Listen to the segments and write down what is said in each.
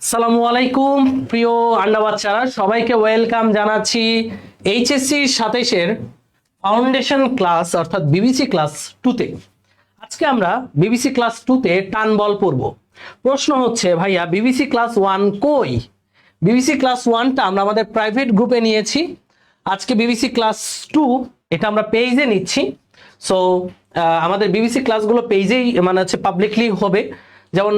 আসসালামু আলাইকুম, প্রিয় আন্ডা বাচ্চারা সবাইকে ওয়েলকাম জানাচ্ছি এইচএসসি সাতাইশের ফাউন্ডেশন ক্লাস, অর্থাৎ বিবিসি ক্লাস টুতে। আজকে আমরা বিবিসি ক্লাস টুতে টান বল পড়ব। প্রশ্ন হচ্ছে, ভাইয়া, বিবিসি ক্লাস ওয়ান কই? বিবিসি ক্লাস ওয়ানটা আমরা আমাদের প্রাইভেট গ্রুপে নিয়েছি। আজকে বিবিসি ক্লাস টু এটা আমরা পেজে নিচ্ছি। সো আমাদের বিবিসি ক্লাসগুলো পেজেই মানে হচ্ছে পাবলিকলি হবে। যেমন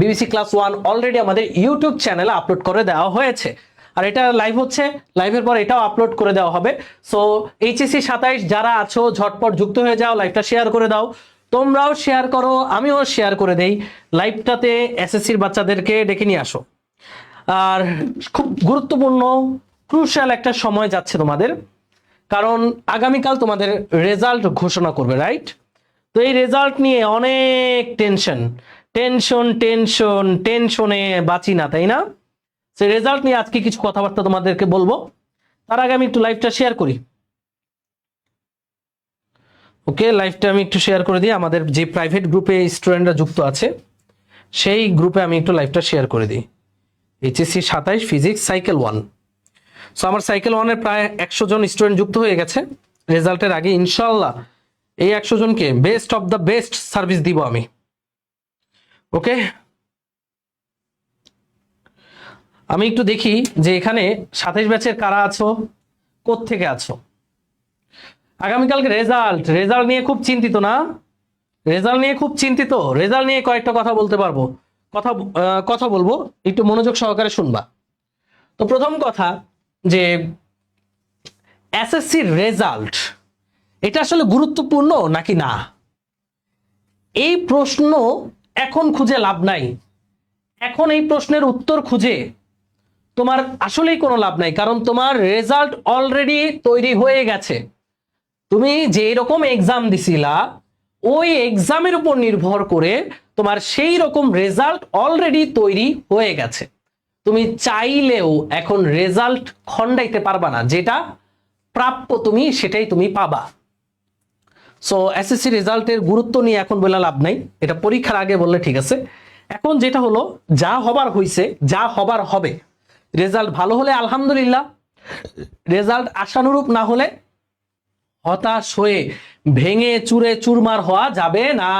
বিবিসি ক্লাস ওয়ান অলরেডি আমাদের ইউটিউব চ্যানেলে আপলোড করে দেওয়া হয়েছে। আর এটা লাইভ হচ্ছে লাইভের পর এটাও আপলোড করে দেওয়া হবে। সো এইচএসসি সাতাইশ, যারা আছো, ঝটপট যুক্ত হয়ে যাও লাইভটা শেয়ার করে দাও। তোমরাও শেয়ার করো, আমিও শেয়ার করে দেই। লাইভটাতে এসএসসির বাচ্চাদেরকে ডেকে নিয়ে আসো। আর খুব গুরুত্বপূর্ণ ক্রুশাল একটা সময় যাচ্ছে তোমাদের। কারণ আগামীকাল তোমাদের রেজাল্ট ঘোষণা করবে রাইট তো এই রেজাল্ট নিয়ে অনেক টেনশন টেনশন টেনশন টেনশনে বাঁচি না, তাই না? সেই রেজাল্ট নিয়ে আজকে কিছু কথাবার্তা তোমাদেরকে বলব। তার আগে আমি একটু লাইভটা শেয়ার করি। ওকে লাইভটা আমি একটু শেয়ার করে দিই। আমাদের যে প্রাইভেট গ্রুপে স্টুডেন্টরা যুক্ত আছে, সেই গ্রুপে আমি একটু লাইভটা শেয়ার করে দিই। এইচএসসি সাতাইশ ফিজিক্স সাইকেল ওয়ান সো আমার সাইকেল ওয়ানের প্রায় একশো জন স্টুডেন্ট যুক্ত হয়ে গেছে। রেজাল্টের আগে ইনশাল্লাহ এই একশো জনকে best of the best service দিব আমি। ওকে আমি একটু দেখি যে এখানে সাতাইশ ব্যাচের কারা আছো? থেকে আছো? আগামীকালকে রেজাল্ট রেজাল্ট নিয়ে খুব চিন্তিত না? রেজাল্ট নিয়ে খুব চিন্তিত? রেজাল্ট নিয়ে কয়েকটা কথা বলতে পারব। কথা কথা বলব, একটু মনোযোগ সহকারে শুনবা। তো প্রথম কথা যে এসএসসির রেজাল্ট এটা আসলে গুরুত্বপূর্ণ নাকি না? এই প্রশ্ন এখন খুঁজে লাভ নাই। এখন এই প্রশ্নের উত্তর খুঁজে তোমার আসলেই কোনো লাভ নাই, কারণ তোমার রেজাল্ট অলরেডি তৈরি হয়ে গেছে। তুমি যে রকম এক্সাম দিছিলা, ওই এক্সামের উপর নির্ভর করে তোমার সেই রকম রেজাল্ট অলরেডি তৈরি হয়ে গেছে। তুমি চাইলেও এখন রেজাল্ট খণ্ডাইতে পারবা না, যেটা প্রাপ্য তুমি সেটাই তুমি পাবা। সো এসএসসি রেজাল্টের গুরুত্ব নিয়ে এখন বলে লাভ নাই। এটা পরীক্ষার আগে বললে ঠিক আছে। এখন যেটা হলো, যা হবার হইছে, যা হবার হবে। রেজাল্ট ভালো হলে আলহামদুলিল্লাহ। রেজাল্ট আশানুরূপ না হলে হতাশ হয়ে ভেঙে চুরে চুরমার হওয়া যাবে না।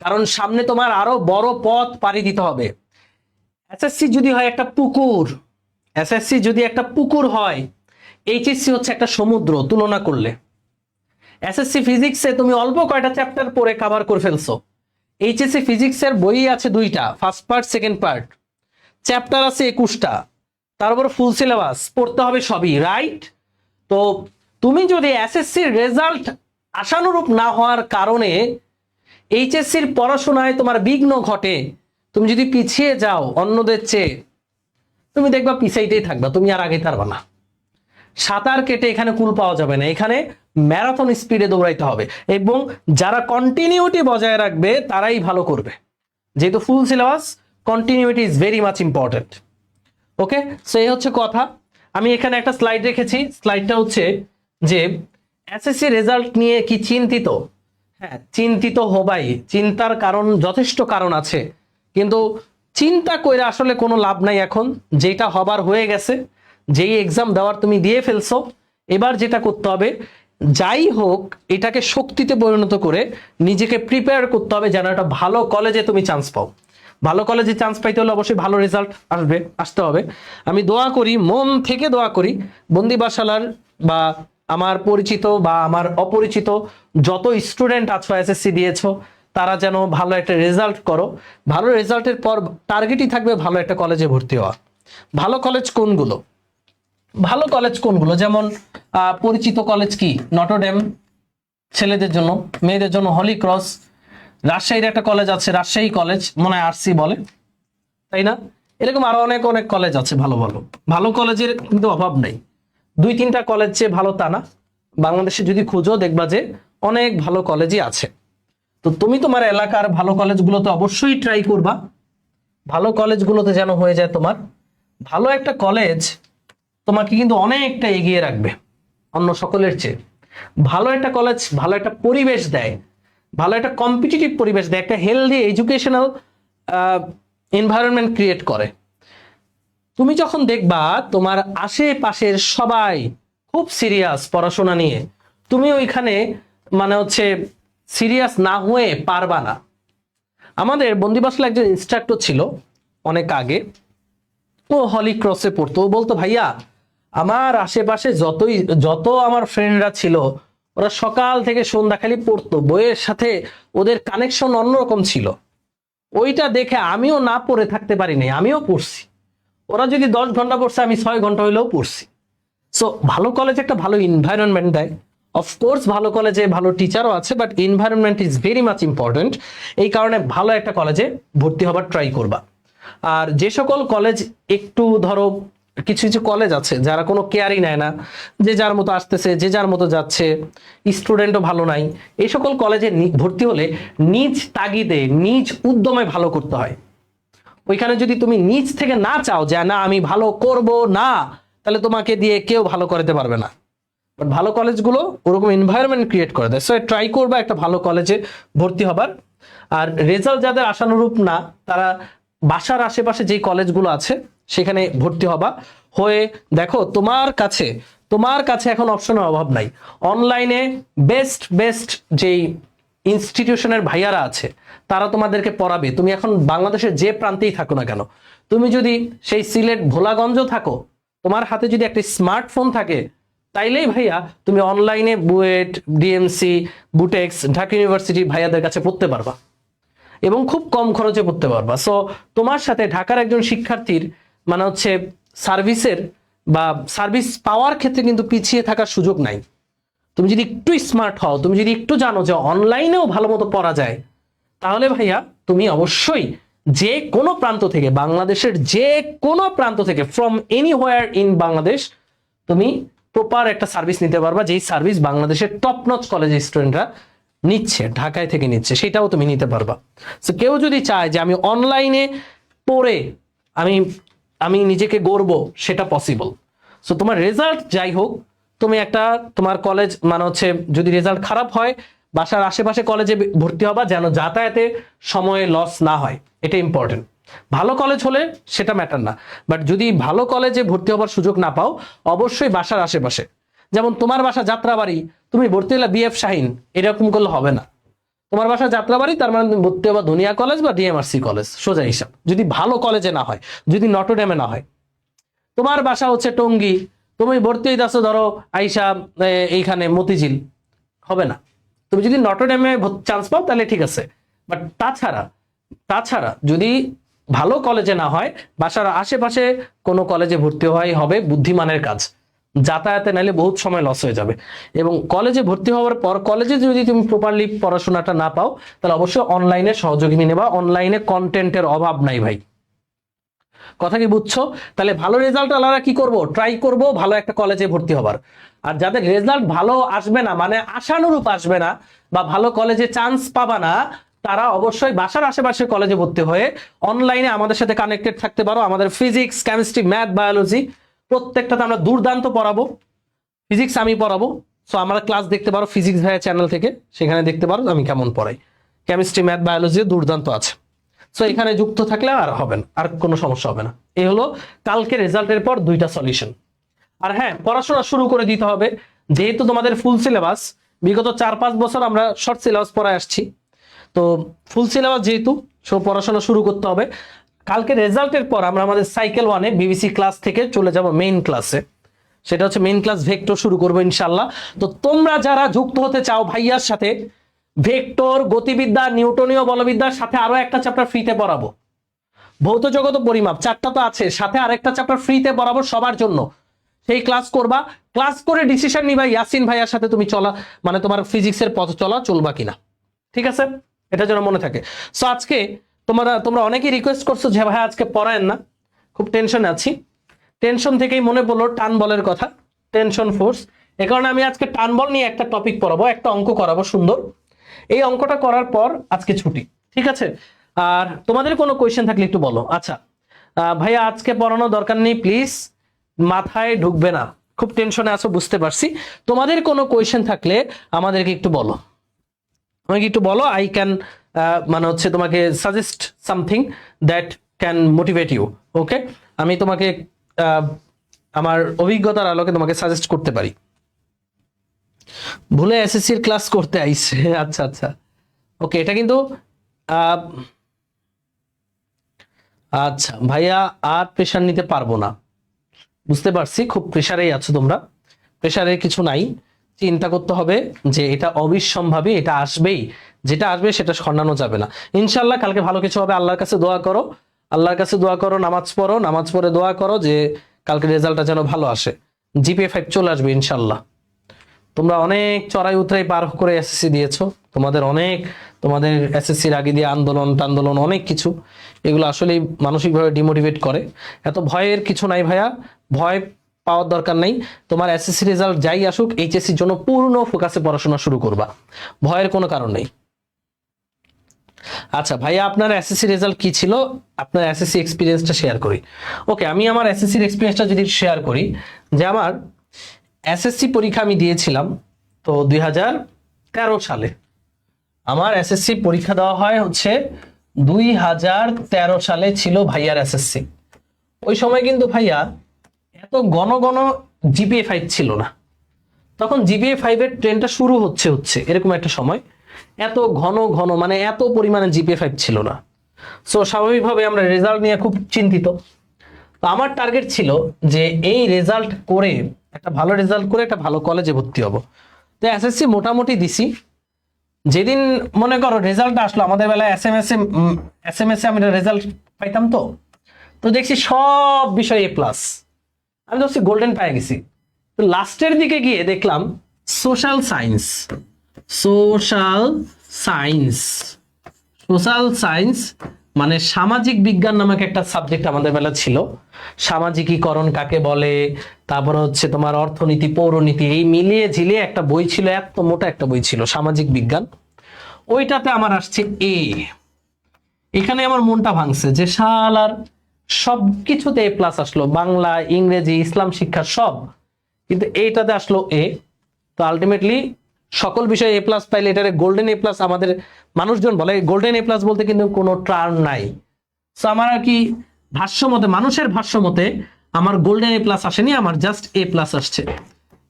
কারণ সামনে তোমার আরও বড় পথ পাড়ি দিতে হবে। এসএসসি যদি হয় একটা পুকুর এসএসসি যদি একটা পুকুর হয় এইচএসসি হচ্ছে একটা সমুদ্র, তুলনা করলে। এসএসসি ফিজিক্সে তুমি অল্প কয়টা চ্যাপ্টার পড়ে কভার করে ফেলছো। এইচএসসি ফিজিক্সের বই আছে দুইটা first part second part chapter আছে একুশটা। তারপর ফুল সিলেবাস পড়তে হবে সবই রাইট তো তুমি যদি এসএসসির রেজাল্ট আশানুরূপ না হওয়ার কারণে এইচএসসির পড়াশোনায় তোমার বিঘ্ন ঘটে। তুমি যদি পিছিয়ে যাও অন্যদের চেয়ে, তুমি দেখবা পিছাইতেই থাকবা, তুমি আর আগে পারবা না। সাঁতার কেটে এখানে কুল পাওয়া যাবে না, এখানে ম্যারাথন স্পিডে দৌড়াইতে হবে এবং যারা কন্টিনিউটি বজায় রাখবে, তারাই ভালো করবে। যেহেতু full syllabus continuity is very much important okay so এই হচ্ছে কথা। আমি এখানে একটা স্লাইড রেখেছি। স্লাইডটা হচ্ছে যে এসএসসি রেজাল্ট নিয়ে কি চিন্তিত? হ্যাঁ চিন্তিত হবাই। চিন্তার কারণ, যথেষ্ট কারণ আছে। কিন্তু চিন্তা করে আসলে কোনো লাভ নাই এখন। যেটা হবার হয়ে গেছে, যেই এক্সাম দেওয়ার তুমি দিয়ে ফেলছো, এবার যেটা করতে হবে, যাই হোক, এটাকে শক্তিতে পরিণত করে নিজেকে প্রিপেয়ার করতে হবে যেন একটা ভালো কলেজে তুমি চান্স পাও। ভালো কলেজে চান্স পাইতে হলে অবশ্যই ভালো রেজাল্ট আসবে, আসতে হবে। আমি দোয়া করি, মন থেকে দোয়া করি বন্দি বাসালার বা আমার পরিচিত বা আমার অপরিচিত যত স্টুডেন্ট আছো এসএসসি দিয়েছ, তারা যেন ভালো একটা রেজাল্ট করো। ভালো রেজাল্টের পর টার্গেটই থাকবে ভালো একটা কলেজে ভর্তি হওয়া ভালো কলেজ কোনগুলো? ভালো কলেজ কোনগুলো? যেমন পরিচিত কলেজ কি? নটরডেম ছেলেদের জন্য, মেয়েদের জন্য হলি ক্রস রাজশাহীর একটা কলেজ আছে, রাজশাহী কলেজ মনে হয় আরসি বলে। তাই না? এরকম আরও অনেক অনেক কলেজ আছে, ভালো ভালো। ভালো কলেজের কিন্তু অভাব নেই। দুই তিনটা কলেজ যে ভালো তা না। বাংলাদেশে যদি খুঁজো, দেখবা যে অনেক ভালো কলেজই আছে। তো তুমি তোমার এলাকার ভালো কলেজগুলোতে অবশ্যই ট্রাই করবা। ভালো কলেজগুলোতে যেন হয়ে যায় তোমার। ভালো একটা কলেজ তোমাকে কিন্তু অনেকটা এগিয়ে রাখবে, অন্য সকলের চেয়ে। ভালো একটা কলেজ ভালো একটা পরিবেশ দেয়, ভালো একটা কম্পিটিটিভ পরিবেশ দেয়, একটা হেলদি এডুকেশনাল এনভায়রনমেন্ট ক্রিয়েট করে। তুমি যখন দেখবা তোমার আশেপাশের সবাই খুব সিরিয়াস পড়াশোনা নিয়ে, তুমি ওইখানে মানে হচ্ছে সিরিয়াস না হয়ে পারবা না। আমাদের বন্দিবাসলে একজন ইনস্ট্রাক্টর ছিল অনেক আগে। ও হলি ক্রসে পড়তো। ও বলতো, ভাইয়া, আমার আশেপাশে যতই, যত আমার ফ্রেন্ডরা ছিল, ওরা সকাল থেকে সন্ধ্যা খালি পড়তো। বইয়ের সাথে ওদের কানেকশন অন্যরকম ছিল। ওইটা দেখে আমিও না পড়ে থাকতে পারিনি, আমিও পড়ছি। ওরা যদি দশ ঘণ্টা পড়ছে, আমি ছয় ঘণ্টা হইলেও পড়ছি। সো ভালো কলেজ একটা ভালো এনভায়রনমেন্ট দেয়। অফকোর্স ভালো কলেজে ভালো টিচারও আছে but environment is very much important এই কারণে ভালো একটা কলেজে ভর্তি হবার ট্রাই করবা। আর যে সকল কলেজ একটু ধরো, কিছু কিছু কলেজ আছে, যারা কোনো কেয়ারই নেয় না। যে যার মতো আসতেছে, যে যার মতো যাচ্ছে স্টুডেন্টও ভালো নাই। এই সকল কলেজে ভর্তি হলে নিজ তাগিদে, নিজ উদ্যমে ভালো করতে হয়। ওইখানে যদি তুমি নিজ থেকে না চাও যে, না, আমি ভালো করব না, তাহলে তোমাকে দিয়ে কেউ ভালো করাতে পারবে না। বাট ভালো কলেজগুলো ওরকম এনভায়রনমেন্ট ক্রিয়েট করে দেয়। সো ট্রাই করবা একটা ভালো কলেজে ভর্তি হবার। আর রেজাল্ট যাদের আশানুরূপ না, তারা বাসার আশেপাশে যেই কলেজগুলো আছে, সেখানে ভর্তি হবা। হয়ে দেখো, তোমার কাছে তোমার কাছে এখন অপশনের অভাব নাই। অনলাইনে বেস্ট বেস্ট যেই ইনস্টিটিউশনের ভাইয়ারা আছে, তারা তোমাদেরকে পড়াবে। তুমি এখন বাংলাদেশের যে প্রান্তেই থাকো না কেন, তুমি যদি সেই সিলেট ভোলাগঞ্জ থাকো, তোমার হাতে যদি একটা স্মার্টফোন থাকে, তাইলেই ভাইয়া তুমি অনলাইনে বুয়েট ডিএমসি বুটেক্স, ঢাকা ইউনিভার্সিটি ভাইয়াদের কাছে পড়তে পারবা এবং খুব কম খরচে পড়তে পারবা। সো তোমার সাথে ঢাকার একজন শিক্ষার্থীর মানে হচ্ছে সার্ভিসের বা সার্ভিস পাওয়ার ক্ষেত্রে কিন্তু পিছিয়ে থাকার সুযোগ নাই। তুমি যদি একটু স্মার্ট হও, তুমি যদি একটু জানো যে অনলাইনেও ভালো মতো পড়া যায়, তাহলে ভাইয়া তুমি অবশ্যই যে কোনো প্রান্ত থেকে, বাংলাদেশের যে কোনো প্রান্ত থেকে ফ্রম এনিহোয়ার ইন বাংলাদেশ, তুমি প্রপার একটা সার্ভিস নিতে পারবা, যেই সার্ভিস বাংলাদেশের টপ নচ কলেজের স্টুডেন্টরা নিচ্ছে, ঢাকায় থেকে নিচ্ছে, সেটাও তুমি নিতে পারবা। সো কেউ যদি চায় যে আমি অনলাইনে পড়ে আমি আমি নিজেকে গড়ব, সেটা পসিবল সো তোমার রেজাল্ট যাই হোক তুমি একটা, তোমার কলেজ মানে হচ্ছে যদি রেজাল্ট খারাপ হয়, বাসার আশেপাশে কলেজে ভর্তি হবা যেন যাতায়াতে সময়ে লস না হয়। এটা ইম্পর্টেন্ট ভালো কলেজ হলে সেটা ম্যাটার না। বাট যদি ভালো কলেজে ভর্তি হবার সুযোগ না পাও, অবশ্যই বাসার আশেপাশে। যেমন তোমার বাসা যাত্রাবাড়ি, তুমি ভর্তি হলে বিএফ শাহিন এরকম করলে হবে না। তোমার বাসা যাত্রাবাড়ি, তার মানে ভর্তি হবা দুনিয়া কলেজ বা ডিএমআরসি কলেজ সোজা হিসাব। যদি ভালো কলেজে না হয়, যদি নটরডেমে না হয়। তোমার বাসা হচ্ছে টঙ্গী তুমি ভর্তি হইতেছো, ধরো, আইসা এইখানে মতিঝিল। হবে না। তুমি যদি নটরডেমে চান্স পাও, তাহলে ঠিক আছে। বাট তাছাড়া তাছাড়া যদি ভালো কলেজে না হয়, বাসার আশেপাশে কোনো কলেজে ভর্তি হওয়াই হবে বুদ্ধিমানের কাজ। যাতায়াতে নাইলে বহুত সময় লস হয়ে যাবে। এবং কলেজে ভর্তি হওয়ার পর কলেজে যদি তুমি প্রপারলি পড়াশোনাটা না পাও, তাহলে অবশ্যই অনলাইনে সহযোগী নেবা। অনলাইনে কন্টেন্টের অভাব নাই ভাই। কথা কি বুঝছ? তাহলে ভালো রেজাল্ট আলাদা কি করব? ট্রাই করব, ভালো একটা কলেজে ভর্তি হবার। আর যাদের রেজাল্ট ভালো আসবে না মানে আশানুরূপ আসবে না, বা ভালো কলেজে চান্স পাবা না, তারা অবশ্যই বাসার আশেপাশে কলেজে ভর্তি হয়ে অনলাইনে আমাদের সাথে কানেক্টেড থাকতে পারো। আমাদের ফিজিক্স কেমিস্ট্রি ম্যাথ বায়োলজি প্রত্যেকটাতে আমরা দুর্দান্ত পড়াবো। ফিজিক্স আমি পড়াবো। সো আমরা ক্লাস দেখতে পারো ফিজিক্স ভাইয়া চ্যানেল থেকে। সেখানে দেখতে পারো আমি কেমন পড়াই। কেমিস্ট্রি ম্যাথ বায়োলজি দুর্দান্ত আছে। সো এখানে যুক্ত থাকলে আর হবে না, আর কোনো সমস্যা হবে না। এই হলো কালকে রেজাল্টের পর দুইটা সলিউশন। আর হ্যাঁ পড়াশোনা শুরু করে দিতে হবে। যেহেতু তোমাদের ফুল সিলেবাস বিগত চার পাঁচ বছর আমরা শর্ট সিলেবাস পড়ায় আসছি। তো ফুল সিলেবাস যেহেতু সো পড়াশোনা শুরু করতে হবে। কালকে রেজাল্টের পর আমরা আমাদের সাইকেল ওয়ানে বিবিসি ক্লাস থেকে চলে যাব মেইন ক্লাসে সেটা হচ্ছে মেইন ক্লাস ভেক্টর শুরু করব ইনশাল্লাহ তো তোমরা যারা যুক্ত হতে চাও ভাইয়ার সাথে ভেক্টর, গতিবিদ্যা, নিউটনীয় বলবিদ্যার সাথে আরও একটা চ্যাপ্টার ফ্রিতে পড়াবো। ভৌত জগৎ পরিমাপ, চারটা তো আছে, সাথে আরেকটা চ্যাপ্টার ফ্রিতে পড়াবো সবার জন্য। সেই ক্লাস করবা। ক্লাস করে ডিসিশন নিবা, ইয়াসিন ভাইয়ার সাথে তুমি চলা মানে তোমার ফিজিক্সের পথ চলা চলবা কিনা। ঠিক আছে? এটা যেন মনে থাকে। সো আজকে তোমরা তোমরা অনেকেই রিকোয়েস্ট করছ যে ভাই আজকে পড়ায়েন না। খুব টেনশনে আছি। টেনশন থেকেই মনে পড়ল টান বলের কথা টেনশন ফোর্স এ কারণে আমি আজকে টান বল নিয়ে একটা টপিক পড়াবো, একটা অঙ্ক করাবো সুন্দর। এই অঙ্কটা করার পর আজকে ছুটি, ঠিক আছে? আর তোমাদের কোনো কোয়েশ্চেন থাকলে একটু বলো। আচ্ছা ভাইয়া, আজকে পড়ানো দরকার নেই প্লিজ মাথায় ঢুকবে না। খুব টেনশনে আছো, বুঝতে পারছি। তোমাদের কোনো কোয়েশ্চেন থাকলে আমাদেরকে একটু বলো। আমাকে একটু বলো আই ক্যান মানে হচ্ছে তোমাকে suggest something that can motivate you okay আমি তোমাকে আমার অভিজ্ঞতার আলোকে তোমাকে সাজেস্ট করতে পারি। ভুলে এসএসসির ক্লাস করতে আইছে। আচ্ছা আচ্ছা। ওকে এটা কিন্তু আচ্ছা ভাইয়া আর প্রেশার নিতে পারব না। বুঝতে পারছি, খুব প্রেশারেই আছো তোমরা। প্রেশারে কিছু নাই। চিন্তা করতে হবে যে এটা অবিসম্ভাবী, এটা আসবেই। যেটা আসবে সেটা সরানো যাবে না। ইনশাল্লাহ কালকে ভালো কিছু হবে। আল্লাহর কাছে দোয়া করো। আল্লাহর কাছে দোয়া করো, নামাজ পড়ো। নামাজ পড়ে দোয়া করো যে, কালকে রেজাল্টটা যেন ভালো আসে। জিপিএ ফাইভ চলে আসবে ইনশাল্লাহ তোমরা অনেক চড়াই উতরাই পার করে এসএসসি দিয়েছ। তোমাদের অনেক, তোমাদের এসএসসির আগে দিয়ে আন্দোলন, টান্দোলন, অনেক কিছু। এগুলো আসলে মানসিকভাবে ডিমোটিভেট করে। এত ভয়ের কিছু নাই ভাইয়া। ভয় পাওয়ার দরকার নেই। তোমার এসএসসি রেজাল্ট যাই আসুক এইচএসসির জন্য পূর্ণ ফোকাসে পড়াশোনা শুরু করবা। ভয়ের কোনো কারণ নেই। আচ্ছা ভাইয়া, আপনার এসএসসি রেজাল্ট কি ছিল? আপনার এসএসসি এক্সপিরিয়েন্সটা শেয়ার করি। ওকে আমি আমার এসএসসির এক্সপিরিয়েন্সটা যদি শেয়ার করি, যে আমার এসএসসি পরীক্ষা আমি দিয়েছিলাম, তো দুই হাজার তেরো সালে। আমার এসএসসি পরীক্ষা দেওয়া হয় হচ্ছে দুই হাজার তেরো সালে ছিল ভাইয়ার এসএসসি ওই সময় কিন্তু ভাইয়া এত ঘন ঘন জিপিএ ফাইভ ছিল না। তখন জিপিএ ফাইভের ট্রেনটা শুরু হচ্ছে হচ্ছে, এরকম একটা সময়। এত ঘন ঘন মানে এত পরিমাণে জিপিএ ফাইভ ছিল না। সো স্বাভাবিকভাবে আমরা রেজাল্ট নিয়ে খুব চিন্তিত। তো আমার টার্গেট ছিল যে এই রেজাল্ট করে, একটা ভালো রেজাল্ট করে একটা ভালো কলেজে ভর্তি হব। তো এসএসসি মোটামুটি দিছি। যেদিন মনে করো রেজাল্ট আসলো, আমাদের বেলায় S M S A S M S A আমি রেজাল্ট পাইতাম তো। তো দেখছি সব বিষয় এ প্লাস আমি দেখছি গোল্ডেন পায়ে গেছি। তো লাস্টের দিকে গিয়ে দেখলাম social science social science social science মানে সামাজিক বিজ্ঞান নামক একটা সাবজেক্ট আমাদের বেলা ছিল। সামাজিকীকরণ কাকে বলে, তারপর হচ্ছে তোমার অর্থনীতি, পৌরনীতি, এই মিলিয়ে ঝিলিয়ে একটা বই ছিল, এত মোটা একটা বই ছিল, সামাজিক বিজ্ঞান। ওইটাতে আমার আসছে এ এখানে আমার মনটা ভাঙছে যে শালার সব কিছুতে এ প্লাস আসলো, বাংলা, ইংরেজি, ইসলাম শিক্ষা সব। কিন্তু এইটাতে আসলো এ তো আলটিমেটলি সকল বিষয়ে এ প্লাস পাইলে এটারে গোল্ডেন এ প্লাস আমাদের মানুষজন বলে। গোল্ডেন এ প্লাস বলতে কিন্তু কোনো টার্ম নাই। সো আমার আর কি ভাষ্য মতে, মানুষের ভাষ্য মতে আমার গোল্ডেন এ প্লাস আসেনি, আমার জাস্ট এ প্লাস আসছে।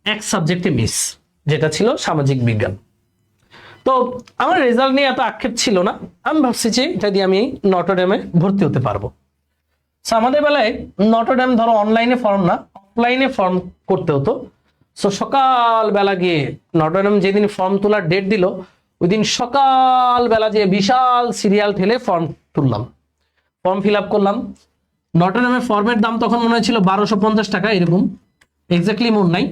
এক সাবজেক্টে মিস যেটা ছিল সামাজিক বিজ্ঞান। তো, আমার রেজাল্ট নিয়ে এত আক্ষেপ ছিল না। আমি ভাবছি যে এটা দিয়ে আমি নটরডেমে ভর্তি হতে পারব। সো আমাদের বেলায় নটরডেম ধরো অনলাইনে ফর্ম না অফলাইনে ফর্ম করতে হতো। সো সকালবেলা গিয়ে নটরডেম যেদিন ফর্ম তোলার ডেট দিল ওই দিন সকালবেলা যে বিশাল সিরিয়াল ঠেলে ফর্ম তুললাম। ফর্ম ফিল আপ করলাম। নটরডেমের ফর্মের দাম তখন মনে হয়েছিল বারোশো পঞ্চাশ টাকা, এরকম। এক্স্যাক্টলি মন নাই।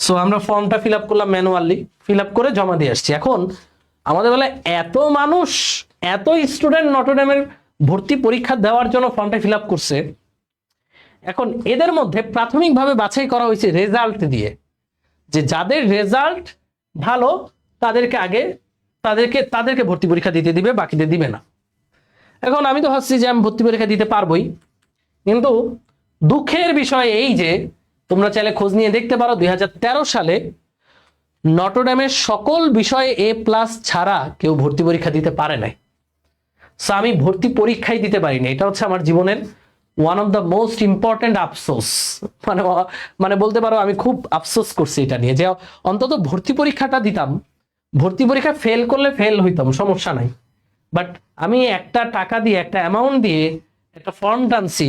সো আমরা ফর্মটা ফিল আপ করলাম ম্যানুয়ালি ফিল আপ করে জমা দিয়ে আসছি। এখন আমাদের বেলায় এত মানুষ, এত স্টুডেন্ট নটরডেমের ভর্তি পরীক্ষা দেওয়ার জন্য ফর্মটা ফিল আপ করছে। এখন এদের মধ্যে প্রাথমিকভাবে বাছাই করা হয়েছে রেজাল্ট দিয়ে। যে যাদের রেজাল্ট ভালো, তাদেরকে আগে, তাদেরকে তাদেরকে ভর্তি পরীক্ষা দিতে দিবে, বাকিদের দিবে না। এখন আমি তো ভাবছি যে আমি ভর্তি পরীক্ষা দিতে পারবই, কিন্তু দুঃখের বিষয় এই যে তোমরা চাইলে খোঁজ নিয়ে দেখতে পারো দুই হাজার তেরো সালে নটরডেমের সকল বিষয়ে এ প্লাস ছাড়া কেউ ভর্তি পরীক্ষা দিতে পারে নাই। সো আমি ভর্তি পরীক্ষাই দিতে পারিনি। এটা হচ্ছে আমার জীবনের one of the most important আফসোস। মানে মানে বলতে পারো, আমি খুব আফসোস করছি এটা নিয়ে যে অন্তত ভর্তি পরীক্ষাটা দিতাম। ভর্তি পরীক্ষা ফেল করলে ফেল হইতাম, সমস্যা নাই। বাট আমি একটা টাকা দিয়ে, একটা অ্যামাউন্ট দিয়ে একটা ফর্ম টানছি,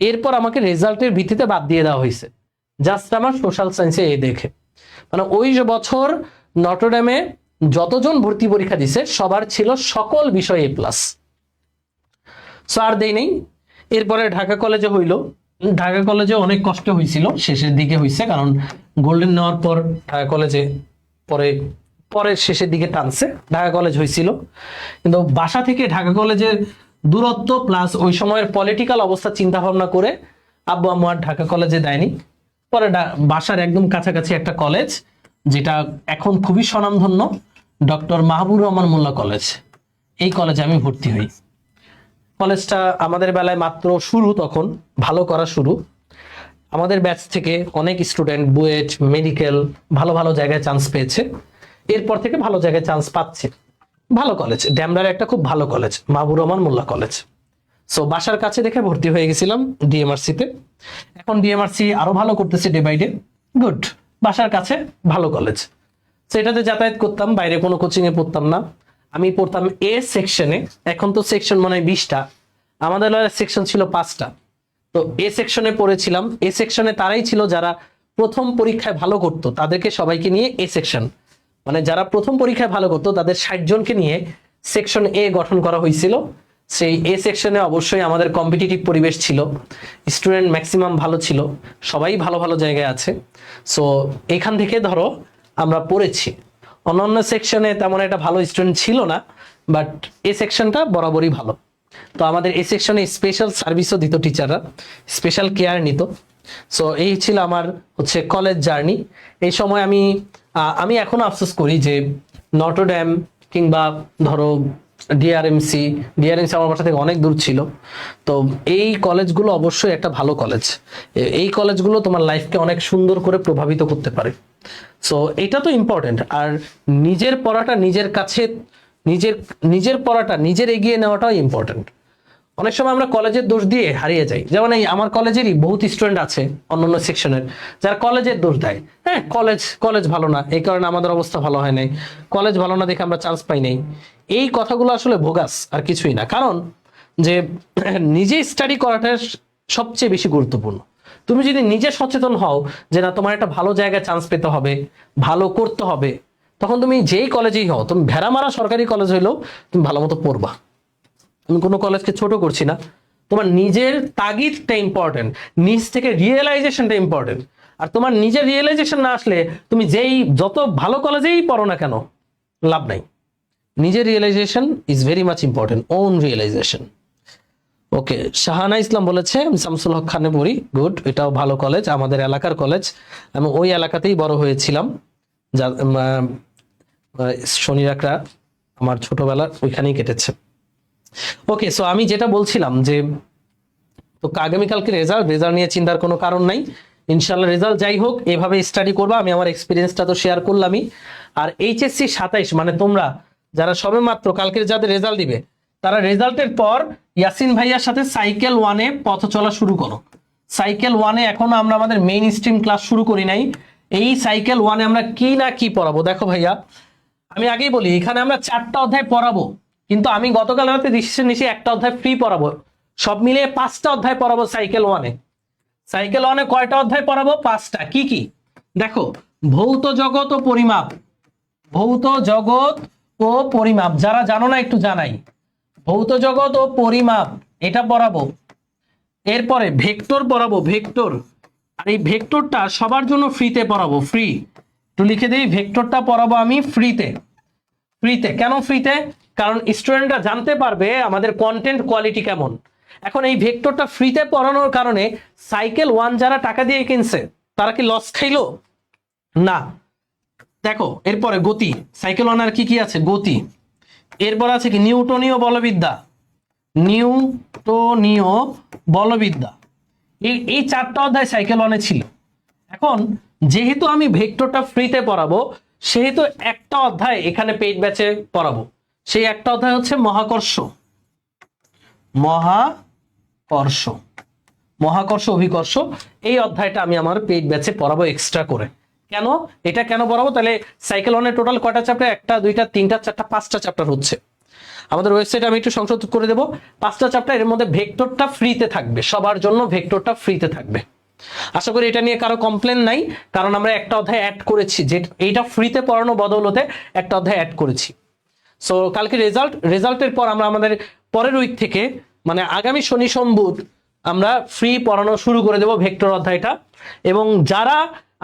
এরপর আমাকে রেজাল্টের ভিত্তিতে বাদ দিয়ে দেওয়া হয়েছে। জাস্ট আমার সোশ্যাল সায়েন্সে এ দেখে। মানে ওই যে বছর নটরডেমে যতজন ভর্তি পরীক্ষা দিছে, সবার ছিল সকল বিষয়ে এ প্লাস সো আর দেই নেই। এরপরে ঢাকা কলেজে হইল। ঢাকা কলেজে অনেক কষ্ট হয়েছিল শেষের দিকে হয়েছে কারণ গোল্ডেন নেওয়ার পর ঢাকা কলেজে পরে পরে শেষের দিকে টানছে, ঢাকা কলেজ হয়েছিল কিন্তু বাসা থেকে ঢাকা কলেজের দূরত্ব প্লাস ওই সময়ের পলিটিক্যাল অবস্থা চিন্তা ভাবনা করে আব্বু আম্মু আর ঢাকা কলেজে দেয়নি। পরে বাসার একদম কাছাকাছি একটা কলেজ, যেটা এখন খুবই স্বনামধন্য ডক্টর মাহবুব রহমান মোল্লা কলেজ। এই কলেজে আমি ভর্তি হই। কলেজটা আমাদের বেলায় মাত্র শুরু তখন, ভালো করা শুরু। আমাদের ব্যাচ থেকে অনেক স্টুডেন্ট, বুয়েট, মেডিকেল, ভালো ভালো জায়গায় চান্স পেয়েছে। এরপর থেকে ভালো জায়গায় চান্স পাচ্ছে। ভালো কলেজ ড্যামরার একটা খুব ভালো college Mahbur Rahman Molla college so বাসার কাছে দেখে ভর্তি হয়ে গেছিলাম ডিএমআরসিতে। এখন ডিএমআরসি আরও ভালো করতেছে ডে বাই ডে গুড বাসার কাছে ভালো কলেজ সেটাতে যাতায়াত করতাম, বাইরে কোনো কোচিং এ পড়তাম না। আমি পড়তাম এ সেকশনে এখন তো সেকশন মনে হয় বিশটা। আমাদের সেকশন ছিল পাঁচটা। তো এ সেকশনে পড়েছিলাম। এ সেকশনে তারাই ছিল যারা প্রথম পরীক্ষায় ভালো করতো, তাদেরকে সবাইকে নিয়ে এ সেকশন মানে যারা প্রথম পরীক্ষায় ভালো করতো, তাদের ষাট জনকে নিয়ে সেকশন এ গঠন করা হয়েছিল। সেই এ সেকশনে অবশ্যই আমাদের কম্পিটিটিভ পরিবেশ ছিল। স্টুডেন্ট ম্যাক্সিমাম ভালো ছিল। সবাই ভালো ভালো জায়গায় আছে। সো এখান থেকে ধরো আমরা পড়েছি। অন্যান্য সেকশনে তেমন একটা ভালো স্টুডেন্ট ছিল না বাট এ সেকশনটা বরাবরই ভালো। তো আমাদের এই সেকশনে স্পেশাল সার্ভিসও দিত টিচাররা স্পেশাল কেয়ার নিত। সো এই ছিল আমার হচ্ছে কলেজ জার্নি এই সময় আমি আমি এখনও আফসোস করি যে নটরড্যাম কিংবা ধরো ডিআরএমসি ডিআরএমসি আমার বাসা থেকে অনেক দূর ছিল। তো এই কলেজগুলো অবশ্যই একটা ভালো কলেজ এই কলেজগুলো তোমার লাইফকে অনেক সুন্দর করে প্রভাবিত করতে পারে। সো এটা তো ইম্পর্টেন্ট আর নিজের পড়াটা নিজের কাছে, নিজের নিজের পড়াটা নিজের এগিয়ে নেওয়াটাও ইম্পর্টেন্ট অনেক সময় আমরা কলেজের দোষ দিয়ে হারিয়ে যাই। যেমন এই আমার কলেজেরই বহুত স্টুডেন্ট আছে অন্যান্য সেকশনের যারা কলেজের দোষ দেয়। হ্যাঁ কলেজ কলেজ ভালো না, এই কারণে আমাদের অবস্থা ভালো হয় নাই। কলেজ ভালো না দেখে আমরা চান্স পাই নাই। এই কথাগুলো আসলে ভোগাস আর কিছুই না। কারণ যে নিজে স্টাডি করাটা সবচেয়ে বেশি গুরুত্বপূর্ণ। তুমি যদি নিজে সচেতন হও যে না, তোমার একটা ভালো জায়গায় চান্স পেতে হবে, ভালো করতে হবে, তখন তুমি যেই কলেজেই হও, তুমি ভেড়ামারা সরকারি কলেজ হইলেও তুমি ভালো মতো পড়বা। আমি কোনো কলেজকে ছোট করছি না। তোমার নিজের তাগিদটা ইম্পর্টেন্ট নিজ থেকে রিয়েলাইজেশনটা ইম্পর্টেন্ট আর তোমার নিজের রিয়েলাইজেশন না আসলে তুমি যেই, যত ভালো কলেজেই পড়ো না কেন, লাভ নাই। নিজের realization is very much important own realization okay, Shahana Islam বলেছে আমি শামসুল হক খানে পড়ি গুড, এটাও ভালো কলেজ আমাদের এলাকার কলেজ আমি ওই এলাকাতেই বড় হয়েছিলাম, যা শনি আমার ছোটবেলা ওইখানেই কেটেছে। ওকে সো আমি যেটা বলছিলাম যে, তো আগামীকালকে রেজাল্ট রেজাল্ট নিয়ে চিন্তার কোনো কারণ নাই। ইনশাল্লাহ রেজাল্ট যাই হোক, এভাবে স্টাডি করবা, আমি আমার এক্সপিরিয়েন্সটা তো শেয়ার করলামই। আর এইচএসসি সাতাইশ মানে তোমরা, যারা সবে মাত্র কালকের যাদের রেজাল্ট দিবে তারা রেজাল্টের পর ইয়াসিন ভাইয়ার সাথে সাইকেল ওয়ানে পথ চলা শুরু করো সাইকেল ওয়ানে এখনও আমরা আমাদের মেইন স্ট্রিম ক্লাস শুরু করি নাই। এই সাইকেল ওয়ানে আমরা কি না কি পড়াবো? দেখো ভাইয়া, আমি আগেই বলি, এখানে আমরা চারটা অধ্যায় পড়াবো, কিন্তু আমি গতকাল রাতে ডিসিশন নিয়েছি একটা অধ্যায় ফ্রি পড়াবো। সব মিলিয়ে পাঁচটা অধ্যায় পড়াবো সাইকেল ওয়ানে। সাইকেল ওয়ানে কয়টা অধ্যায় পড়াবো? পাঁচটা। কি কি? দেখো, ভৌত জগৎ ও পরিমাপ। ভৌত জগৎ ও পরিমাপ। যারা জানো না একটু জানাই। ভৌত জগৎ ও পরিমাপ, এটা পড়াবো। এরপরে ভেক্টর পড়াবো, ভেক্টর। আর এই ভেক্টরটা সবার জন্য ফ্রিতে পড়াবো, ফ্রি। একটু লিখে দিই, ভেক্টরটা পড়াবো আমি ফ্রিতে। ফ্রিতে, কেন ফ্রিতে? কারণ স্টুডেন্টরা জানতে পারবে আমাদের কন্টেন্ট কোয়ালিটি কেমন। এখন এই ভেক্টরটা ফ্রিতে পড়ানোর কারণে সাইকেল ওয়ান যারা টাকা দিয়ে কিনছে, তারা কি লস খাইলো? না। দেখো, এরপরে গতি। সাইকেল ওয়ান আর কি কি আছে? গতি। এরপর আছে কি? নিউটনীয় বলবিদ্যা। নিউটনীয় বলবিদ্যা। এই এই চারটা অধ্যায় সাইকেল ওয়ানে ছিল। এখন যেহেতু আমি ভেক্টরটা ফ্রিতে পড়াবো, সেহেতু একটা অধ্যায় এখানে পেইড ব্যাচে পড়াবো। সেই একটা অধ্যায় হচ্ছে মহাকর্ষ। মহাকর্ষ। মহাকর্ষ, অভিকর্ষ, এই অধ্যায়টা আমি আমার পেইড ব্যাচে পড়াবো এক্সট্রা করে। কেন? এটা কেন পড়াবো তাহলে সাইকেল ওয়ানের টোটাল কয়টা চ্যাপ্টার একটা, দুইটা, তিনটা, চারটা, পাঁচটা চ্যাপ্টার হচ্ছে। আমাদের ওয়েবসাইটে আমি একটু সংশোধন করে দেবো। পাঁচটা চ্যাপ্টার এর মধ্যে ভেক্টরটা ফ্রিতে থাকবে। সবার জন্য ভেক্টরটা ফ্রিতে থাকবে। আশা করি এটা নিয়ে কারও কমপ্লেন নাই, কারণ আমরা একটা অধ্যায় অ্যাড করেছি। যে এইটা ফ্রিতে পড়ানো বদৌলতে একটা অধ্যায় অ্যাড করেছি। সো কালকে রেজাল্ট রেজাল্টের পর আমরা আমাদের পরের উইক থেকে মানে আগামী শনি সোমবুধ আমরা ফ্রি পড়ানো শুরু করে দেব ভেক্টর অধ্যায়টা। এবং যারা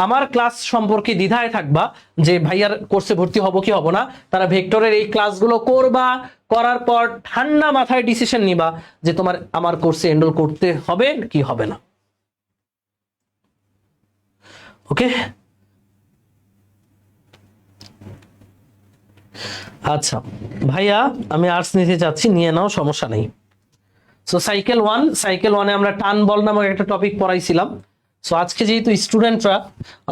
আমার ক্লাস সম্পর্কে দ্বিধায় থাকবা, যে ভাইয়ার কোর্সে ভর্তি হব কি হব না, তারা ভেক্টরের এই ক্লাসগুলো করবা, করার পর ঠান্ডা মাথায় ডিসিশন নিবা যে তোমার আমার কোর্সে এনরোল করতে হবে কি হবে না। ওকে আচ্ছা ভাইয়া, আমি আর্টস নিতে চাচ্ছি, নিয়ে নাও, সমস্যা নেই। সো সাইকেল ওয়ান সাইকেল ওয়ানে আমরা টান বল নামক একটা টপিক পড়াইছিলাম। সো আজকে যেহেতু স্টুডেন্টরা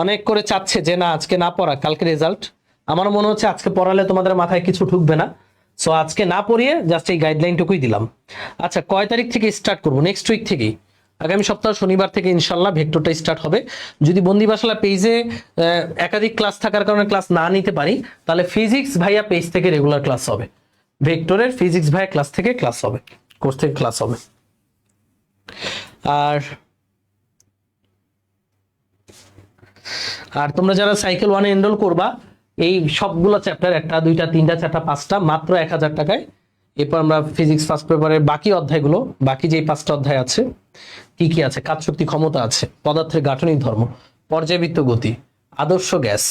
অনেক করে চাচ্ছে যে না, আজকে না পড়া, কালকে রেজাল্ট আমার মনে হচ্ছে আজকে পড়ালে তোমাদের মাথায় কিছু ঢুকবে না। সো আজকে না পড়িয়ে জাস্ট এই গাইডলাইনটুকুই দিলাম। আচ্ছা কয় তারিখ থেকে স্টার্ট করব? নেক্সট উইক থেকেই। আগামী সপ্তাহ শনিবার থেকে ইনশাল্লাহ ভেক্টরটা স্টার্ট হবে। যদি বন্দি বাসলা পেজে একাধিক ক্লাস থাকার কারণে ক্লাস না নিতে পারি, তাহলে ফিজিক্স ভাইয়া পেজ থেকে রেগুলার ক্লাস হবে। ভেক্টরের ফিজিক্স ভাইয়া ক্লাস থেকে ক্লাস হবে। কোর্স থেকে ক্লাস হবে। আর আর তোমরা যারা সাইকেল ওয়ানে এনরোল করবা, এই সবগুলো চ্যাপ্টার একটা, দুইটা, তিনটা, চারটা, পাঁচটা, মাত্র এক হাজার টাকায়। এরপর আমরা ফিজিক্স ফার্স্ট পেপারের বাকি অধ্যায়গুলো, বাকি যে পাঁচটা অধ্যায় আছে, কি কি আছে, কাজ শক্তি ক্ষমতা আছে, পদার্থের গাঠনিক ধর্ম পর্যাবৃত্ত গতি, আদর্শ গ্যাস,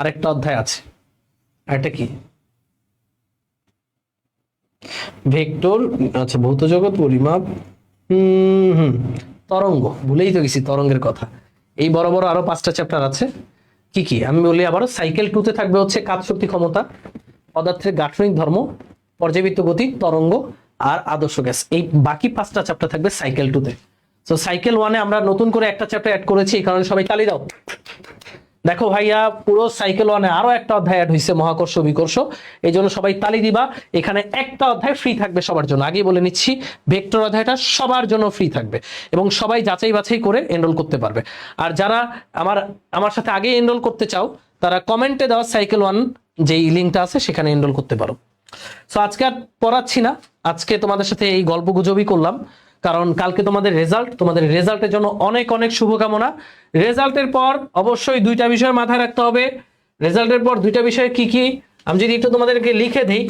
আরেকটা অধ্যায় আছে। এটা কি? ভেক্টর আচ্ছা ভৌত জগৎ, পরিমাপ, হুম তরঙ্গ, ভুলেই তো গেছি তরঙ্গের কথা। এই বড় বড় আরও পাঁচটা চ্যাপ্টার আছে। কি কি? আমি বলি আবারও সাইকেল টুতে থাকবে হচ্ছে কাজ শক্তি ক্ষমতা, পদার্থের গাঠনিক ধর্ম পর্যাবৃত্ত গতি, তরঙ্গ আর আদর্শ গ্যাস। এই বাকি পাঁচটা চ্যাপ্টার থাকবে সাইকেল টুতে তো। সাইকেল ওয়ানে আমরা নতুন করে একটা চ্যাপ্টার অ্যাড করেছি, এই কারণে সবাই তালি দাও। দেখো ভাইয়া, পুরো সাইকেল ওয়ানে আরও একটা অধ্যায় অ্যাড হয়েছে মহাকর্ষ, বিকর্ষ। এই জন্য সবাই তালি দিবা, এখানে একটা অধ্যায় ফ্রি থাকবে সবার জন্য। আগেই বলে নিচ্ছি ভেক্টর অধ্যায়টা সবার জন্য ফ্রি থাকবে এবং সবাই যাচাই বাছাই করে এনরোল করতে পারবে। আর যারা আমার আমার সাথে আগে এনরোল করতে চাও, তারা কমেন্টে দেওয়া সাইকেল ওয়ান যেই লিঙ্কটা আছে, সেখানে এনরোল করতে পারো। সো আজকে আর পড়াচ্ছি না। আজকে তোমাদের সাথে এই গল্প গুজবই করলাম। কারণ কালকে তোমাদের রেজাল্ট তোমাদের রেজাল্টের জন্য অনেক অনেক শুভকামনা। রেজাল্টের পর অবশ্যই দুইটা বিষয় মাথায় রাখতে হবে। রেজাল্টের পর দুইটা বিষয় কি কি? আমি যদি একটু তোমাদেরকে লিখে দিই।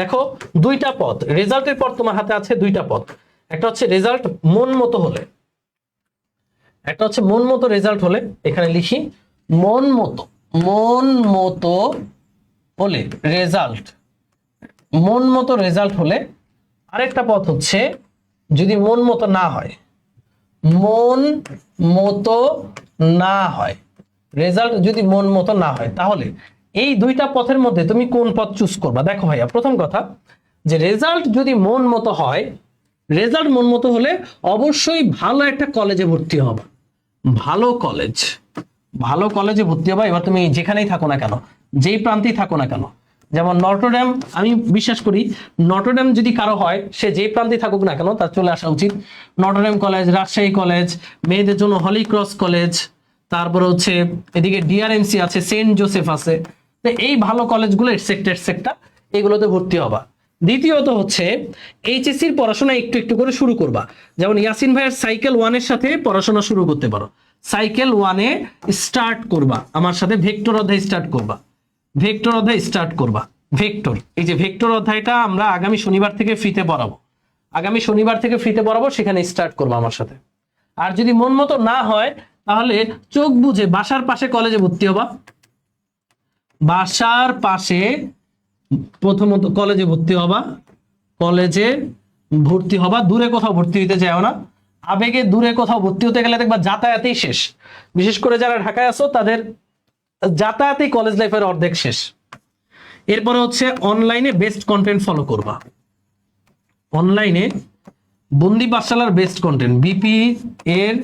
দেখো, দুইটা পদ রেজাল্টের পর তোমার হাতে আছে দুইটা পদ একটা হচ্ছে রেজাল্ট মন মতো হলে। একটা হচ্ছে মন মতো রেজাল্ট হলে, এখানে লিখি, মন মতো মন মতো হলে রেজাল্ট মন মতো রেজাল্ট হলে আরেকটা পথ হচ্ছে যদি মন মতো না হয়, মন মতো না হয় রেজাল্ট যদি মন মতো না হয়, তাহলে এই দুইটা পথের মধ্যে তুমি কোন পথ চুজ করবা? দেখো ভাইয়া, প্রথম কথা যে রেজাল্ট যদি মন মতো হয় রেজাল্ট মন মতো হলে অবশ্যই ভালো একটা কলেজে ভর্তি হবা। ভালো কলেজ ভালো কলেজে ভর্তি হবা। এবার তুমি যেখানেই থাকো না কেন, যেই প্রান্তেই থাকো না কেন যেমন নটরড্যাম, আমি বিশ্বাস করি নটরড্যাম যদি কারও হয়, সে যে প্রান্তে থাকুক না কেন, তার চলে আসা উচিত। নটরড্যাম কলেজ, রাজশাহী কলেজ, মেয়েদের জন্য হলি ক্রস কলেজ, তারপর হচ্ছে এদিকে ডিআরএমসি আছে, সেন্ট জোসেফ আছে। তো এই ভালো কলেজগুলো সেক্টর সেক্টর এগুলোতে ভর্তি হবা। দ্বিতীয়ত হচ্ছে, এইচএসসির পড়াশোনা একটু একটু করে শুরু করবা। যেমন ইয়াসিন ভাইয়ের সাইকেল ওয়ানের সাথে পড়াশোনা শুরু করতে পারো। সাইকেল ওয়ানে স্টার্ট করবা। আমার সাথে ভেক্টর অধ্যায় স্টার্ট করবা। ভেক্টর অধ্যায় স্টার্ট করবা। ভেক্টর, এই যে ভেক্টর অধ্যায়টা আমরা আগামী শনিবার থেকে ফ্রিতে পড়াবো। আগামী শনিবার থেকে ফ্রিতে পড়াবো সেখানে স্টার্ট করব আমার সাথে। আর যদি মন মতো না হয়, তাহলে চোখ বুঝে বাসার পাশে কলেজে ভর্তি হবা। বাসার পাশে প্রথমত কলেজে ভর্তি হবা। কলেজে ভর্তি হবা। দূরে কোথাও ভর্তি হইতে চাও না। আবেগে দূরে কোথাও ভর্তি হতে গেলে দেখবা যাতায়াতেই শেষ। বিশেষ করে যারা ঢাকায় আছো, তাদের যাতায়াতেই কলেজ লাইফের অর্ধেক শেষ। এরপরে হচ্ছে অনলাইনে বেস্ট কন্টেন্ট ফলো করবা। অনলাইনে বন্দি পাঠশালার বেস্ট কন্টেন্ট বিপি এর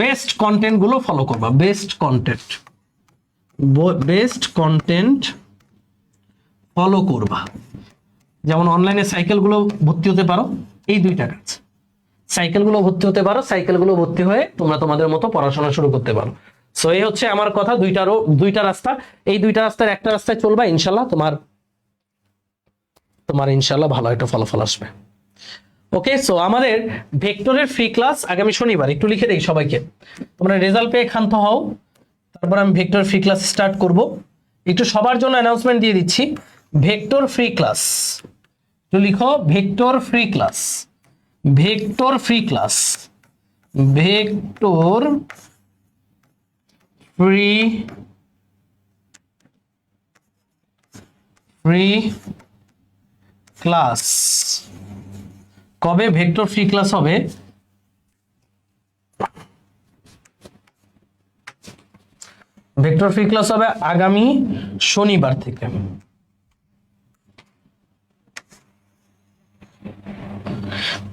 বেস্ট কন্টেন্টগুলো ফলো করবা। Best content best content follow করবা। যেমন অনলাইনে সাইকেলগুলো ভর্তি হতে পারো, এই দুইটা কাজ। সাইকেলগুলো ভর্তি হতে পারো সাইকেলগুলো ভর্তি হয়ে তোমরা তোমাদের মতো পড়াশোনা শুরু করতে পারো। সো এই হচ্ছে আমার কথা দুইটারও দুইটা রাস্তা। এই দুইটা রাস্তার একটা রাস্তায় চলবা, ইনশাল্লাহ তোমার তোমার ইনশাল্লাহ ভালো একটা ফলাফল আসবে। ওকে সো আমাদের ভেক্টরের ফ্রি ক্লাস আগামী শনিবার, একটু লিখে দেই সবাইকে। তোমরা রেজাল্ট পেয়ে ক্ষান্ত হও, তারপর আমি ভেক্টর ফ্রি ক্লাস স্টার্ট করব। একটু সবার জন্য অ্যানাউন্সমেন্ট দিয়ে দিচ্ছি। ভেক্টর ফ্রি ক্লাস একটু লিখো, vector free class vector free class vector free free class কবে ভেক্টর ফ্রি ক্লাস হবে? ভেক্টর ফ্রি ক্লাস হবে আগামী শনিবার থেকে।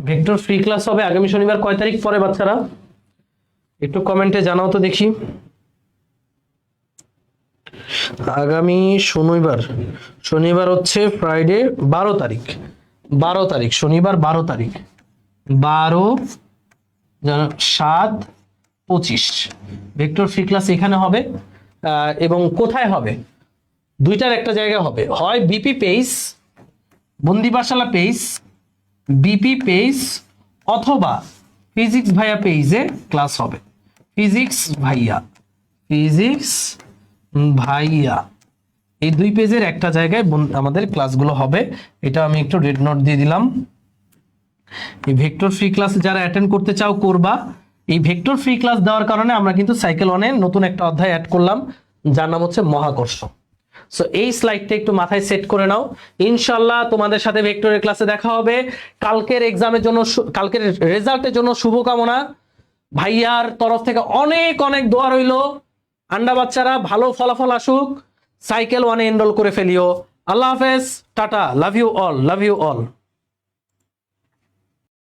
ভেক্টর ফ্রি ক্লাস হবে আগামী শনিবার কয় তারিখ? পরে বাচ্চারা, একটু কমেন্টে জানাও তো দেখি। আগামী শনিবার শনিবার হচ্ছে ফ্রাইডে বারো তারিখ। বারো তারিখ, শনিবার বারো তারিখ। বারো সাত, পঁচিশ। ভেক্টর ফ্রি ক্লাস এখানে হবে এবং কোথায় হবে? দুইটার একটা জায়গা হবে। হয় বিপি পেইস বন্দিবাসালা পেইস বিপি পেইস অথবা ফিজিক্স ভাইয়া পেইজে ক্লাস হবে। ফিজিক্স ভাইয়া ফিজিক্স ভাইয়া, এই দুই পেজের একটা জায়গায় আমাদের ক্লাসগুলো হবে। এটা আমি একটু রেড নোট দিয়ে দিলাম। এই ভেক্টর ফ্রি ক্লাস যারা অ্যাটেন্ড করতে চাও, করবা। এই ভেক্টর ফ্রি ক্লাস দেওয়ার কারণে আমরা কিন্তু সাইকেল ওয়ানে নতুন একটা অধ্যায় অ্যাড করলাম, যার নাম হচ্ছে মহাকর্ষ। সো এই স্লাইডটা একটু মাথায় সেট করে নাও। ইনশাল্লাহ তোমাদের সাথে ভেক্টরের ক্লাসে দেখা হবে। কালকের এক্সামের জন্য কালকের রেজাল্টের জন্য শুভকামনা। ভাইয়ার তরফ থেকে অনেক অনেক দোয়া রইল। আন্ডা বাচ্চারা, ভালো ফলাফল আসুক। সাইকেল ওয়ানে এনরোল করে ফেলিও। আল্লাহ হাফেজ। Tata. Love you all love you all